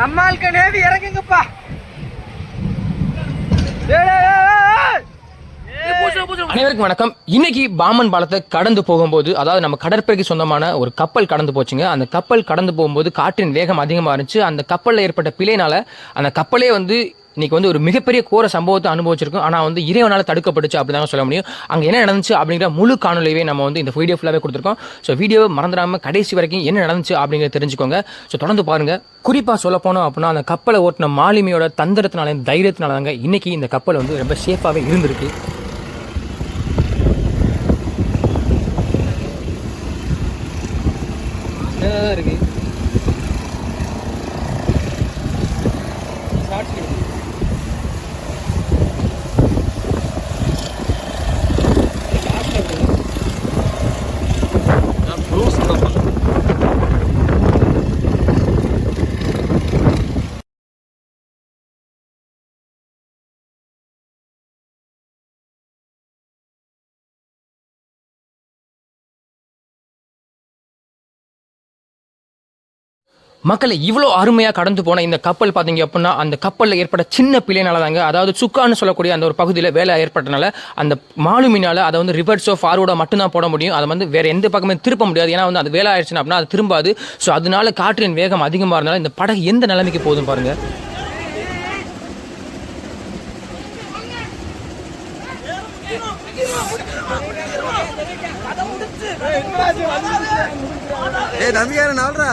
நம்ம நேவி இறங்குங்கப்பா. அனைவருக்கும் வணக்கம். இன்னைக்கு பாமன் பாலத்தை கடந்து போகும்போது அதாவது நம்ம கடற்படைக்கு சொந்தமான ஒரு கப்பல் கடந்து போச்சுங்க. அந்த கப்பல் கடந்து போகும்போது காற்றின் வேகம் அதிகமாக இருந்துச்சு. அந்த கப்பலில் ஏற்பட்ட பிழைனால அந்த கப்பலே வந்து இன்னைக்கு வந்து ஒரு மிகப்பெரிய கோர சம்பவத்தை அனுபவிச்சிருக்கும். ஆனால் வந்து இறைவனால் தடுக்கப்பட்டுச்சு அப்படி தான் சொல்ல முடியும். அங்கே என்ன நடந்துச்சு அப்படிங்கிற முழு காணொலியவே நம்ம வந்து இந்த வீடியோ ஃபுல்லாகவே கொடுத்துருக்கோம். ஸோ வீடியோவை மறந்துடாமல் கடைசி வரைக்கும் என்ன நடந்துச்சு அப்படிங்கிறத தெரிஞ்சுக்கோங்க. ஸோ தொடர்ந்து பாருங்க. குறிப்பாக சொல்ல போனோம் அப்படின்னா அந்த கப்பலை ஓட்டின மாலுமியோட தந்திரத்தினால தைரியத்தினால தாங்க இன்றைக்கி இந்த கப்பல் வந்து ரொம்ப சேஃபாகவே இருந்திருக்கு. இருக்கு. மக்களை இவ்வளோ அருமையாக கடந்து போன இந்த கப்பல் பார்த்தீங்க அப்படின்னா அந்த கப்பலில் ஏற்பட்ட சின்ன பிள்ளைனால தாங்க அதாவது சுக்கான்னு சொல்லக்கூடிய அந்த ஒரு பகுதியில் வேலை ஏற்பட்டனால அந்த மாலுமினால் அதை வந்து ரிவர்ஸோ ஃபார்வர்டோ மட்டும்தான் போட முடியும். அதை வந்து வேறு எந்த பக்கமே திருப்ப முடியாது. ஏன்னா வந்து அது வேலை ஆயிடுச்சுன்னா அப்படின்னா அது திரும்பாது. ஸோ அதனால காற்றின் வேகம் அதிகமாக இருந்தாலும் இந்த படகு எந்த நிலைமைக்கு போதும் பாருங்கள் ஏய் நம்பியார நாள்ரா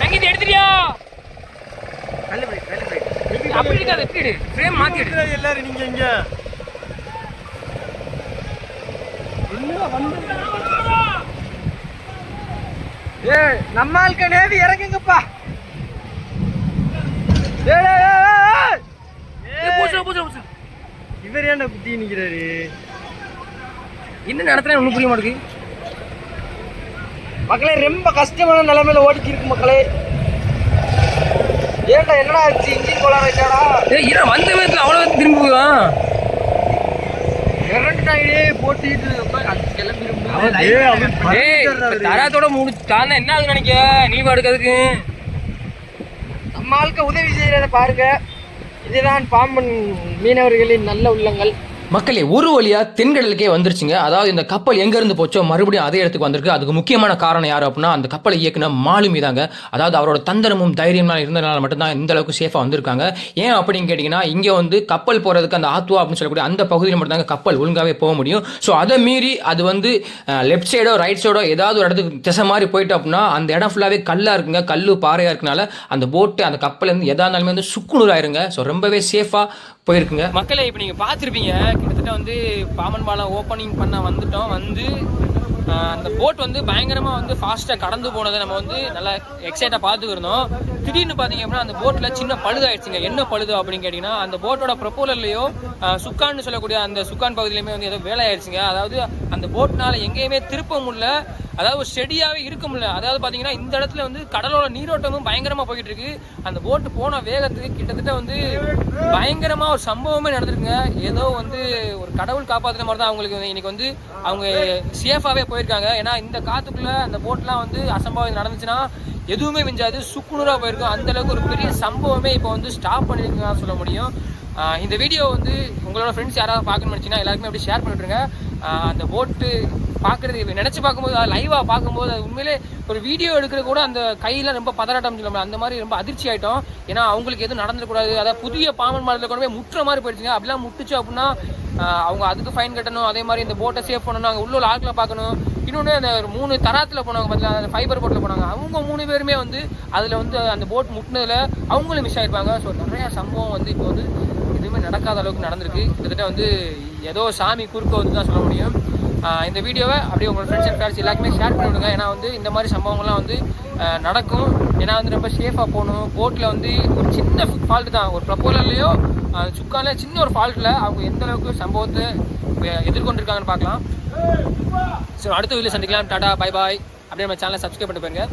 சங்கீத எடுத்துட்டியா அப்படி இருக்காது. எப்படி ஃப்ரேம் மாத்தி எடு எல்லாரும் நீங்க இங்க. டேய், நம்ம ஆளுக்க நேவி இறங்குங்கப்பா. இவர் ஏன்டா குத்தி நிக்கிறாரு? என்ன நடத்துறேன் ஒன்றும் புரிய மாட்டேங்குது. மக்களே ரொம்ப கஷ்டமான நிலைமையில ஓடிக்கி இருக்கு மக்களே. ஏன்டா என்னடா ஆச்சு? இன்ஜின் கோளாறு ஆயிட்டாடா. ஏய் இரு வந்த விதத்துல அவ்வளோ திரும்பி போகுதான் இரண்டாயிரே போட்டிட்டு கிளம்பி ஏய், தராத்தோட என்ன ஆகுது நினைக்க நீ பாடுக்கிறதுக்கு நம்ம ஆளுக்க உதவி செய்யறத பாருங்க. இதுதான் பாம்பன் மீனவர்களின் நல்ல உள்ளங்கள். மக்களே ஒரு வழியாக தென்கடலுக்கே வந்துருச்சுங்க. அதாவது இந்த கப்பல் எங்கேருந்து போச்சோ மறுபடியும் அதே இடத்துக்கு வந்திருக்கு. அதுக்கு முக்கியமான காரணம் யார் அப்படின்னா அந்த கப்பலை இயக்குன மாலுமி தாங்க. அதாவது அவரோட தந்திரமும் தைரியமாக இருந்ததுனால மட்டும்தான் இந்த அளவுக்கு சேஃபாக வந்திருக்காங்க. ஏன் அப்படின்னு கேட்டிங்கன்னா இங்கே வந்து கப்பல் போகிறதுக்கு அந்த ஆத்துவா அப்படின்னு சொல்லக்கூடிய அந்த பகுதியில் மட்டும்தாங்க கப்பல் ஒழுங்காகவே போக முடியும். ஸோ அதை மீறி அது வந்து லெஃப்ட் சைடோ ரைட் சைடோ ஏதாவது ஒரு இடத்துக்கு திசை மாதிரி போயிட்டு அப்படின்னா அந்த இடம் ஃபுல்லாகவே கல்லாக இருக்குங்க. கல் பாறையாக இருக்கனால அந்த போட்டு அந்த கப்பல் வந்து எதா இருந்தாலுமே வந்து சுக்குநூறாயிருங்க. ஸோ ரொம்பவே சேஃபாக போயிருக்குங்க. மக்களை இப்போ நீங்கள் பார்த்துருப்பீங்க. கிட்டத்தட்ட வந்து பாமன் பாலம் ஓப்பனிங் பண்ண வந்துட்டோம். வந்து அந்த போட் வந்து பயங்கரமாக வந்து ஃபாஸ்ட்டாக கடந்து போனதை நம்ம வந்து நல்லா எக்ஸைட்டாக பார்த்துக்கிட்டு திடீர்னு பார்த்தீங்க அப்படின்னா அந்த போட்டில் சின்ன பழுதாயிடுச்சுங்க. என்ன பழுது அப்படின்னு கேட்டிங்கன்னா அந்த போட்டோட ப்ரொப்போலர்லையோ சுக்கான்னு சொல்லக்கூடிய அந்த சுக்கான் பகுதியிலையுமே வந்து ஏதோ வேலை ஆயிடுச்சுங்க அதாவது அந்த போட்னால எங்கேயுமே திருப்ப முடியல. அதாவது ஒரு ஸ்டெடியாகவே இருக்க முடியல. அதாவது பார்த்தீங்கன்னா இந்த இடத்துல வந்து கடலோட நீரோட்டமும் பயங்கரமாக போயிட்டு இருக்கு அந்த போட்டு போன வேகத்துக்கு கிட்டத்தட்ட வந்து பயங்கரமாக ஒரு சம்பவமே நடந்திருக்குங்க. ஏதோ வந்து ஒரு கடவுள் காப்பாற்றுன மாதிரி தான் அவங்களுக்கு இன்னைக்கு வந்து அவங்க சேஃபாகவே போயிருக்காங்க. ஏன்னா இந்த காத்துக்குள்ளே அந்த போட்லாம் வந்து அசம்பாவிதம் நடந்துச்சுன்னா எதுவுமே மிஞ்சாது. சுக்குநூறாக போயிருக்கும். அந்தளவுக்கு ஒரு பெரிய சம்பவமே இப்போ வந்து ஸ்டாப் பண்ணியிருக்காங்க சொல்ல முடியும். இந்த வீடியோ வந்து உங்களோட ஃப்ரெண்ட்ஸ் யாராவது பார்க்கணும்னு நினச்சிங்கன்னா எல்லாருக்குமே அப்படி ஷேர் பண்ணிட்டுருங்க அந்த போட்டு பார்க்குறது நினச்சி பார்க்கும்போது அது லைவாக பார்க்கும்போது அது உண்மையிலே ஒரு வீடியோ எடுக்கிறது கூட அந்த கையில் ரொம்ப பதறாட்டம் சொல்ல அந்த மாதிரி ரொம்ப அதிர்ச்சி ஆகிட்டோம் ஏன்னா அவங்களுக்கு எதுவும் நடந்துடக்கூடாது அதாவது புதிய பாமன் மாடலில் கொண்டு போய் முட்டுற மாதிரி போயிடுச்சுங்க. அப்படிலாம் முட்டுச்சு அப்படின்னா அவங்க அதுக்கு ஃபைன் கட்டணும். அதே மாதிரி இந்த போட்டை சேவ் பண்ணணும். அங்கே உள்ள ஆட்களை பார்க்கணும். இன்னொன்று அந்த மூணு தராத்தில் போனவங்க பார்த்தீங்களா அந்த ஃபைபர் போட்டில் போனாங்க. அவங்க மூணு பேருமே வந்து அதில் வந்து அந்த போட் முட்டினதில் அவங்களும் மிஸ் ஆகிருப்பாங்க ஸோ நிறையா சம்பவம் வந்து இப்போ வந்து எதுவுமே நடக்காத அளவுக்கு நடந்திருக்கு. கிட்டத்தட்ட வந்து ஏதோ சாமி குறுக்க வந்து தான் சொல்ல முடியும். இந்த வீடியோவை அப்படியே உங்களோட ஃப்ரெண்ட்ஸ் அண்ட் ஃபேமிலி எல்லாருக்குமே ஷேர் பண்ணி விடுங்க ஏன்னா வந்து இந்த மாதிரி சம்பவங்கள்லாம் வந்து நடக்கும். ஏன்னா வந்து ரொம்ப சேஃபாக போகணும். போட்டில் வந்து ஒரு சின்ன ஃபால்ட்டு தான். ஒரு ப்ரப்போலர்லேயோ சுக்கால சின்ன ஒரு ஃபால்ட்டில் அவங்க எந்த அளவுக்கு சம்பவத்தை எதிர்கொண்டிருக்காங்கன்னு பார்க்கலாம். ஸோ அடுத்த வீடியோ சந்திக்கலாம். டாடா பை பாய் அப்படியே நம்ம சேனலை சப்ஸ்கிரைப் பண்ணி போயிருங்க.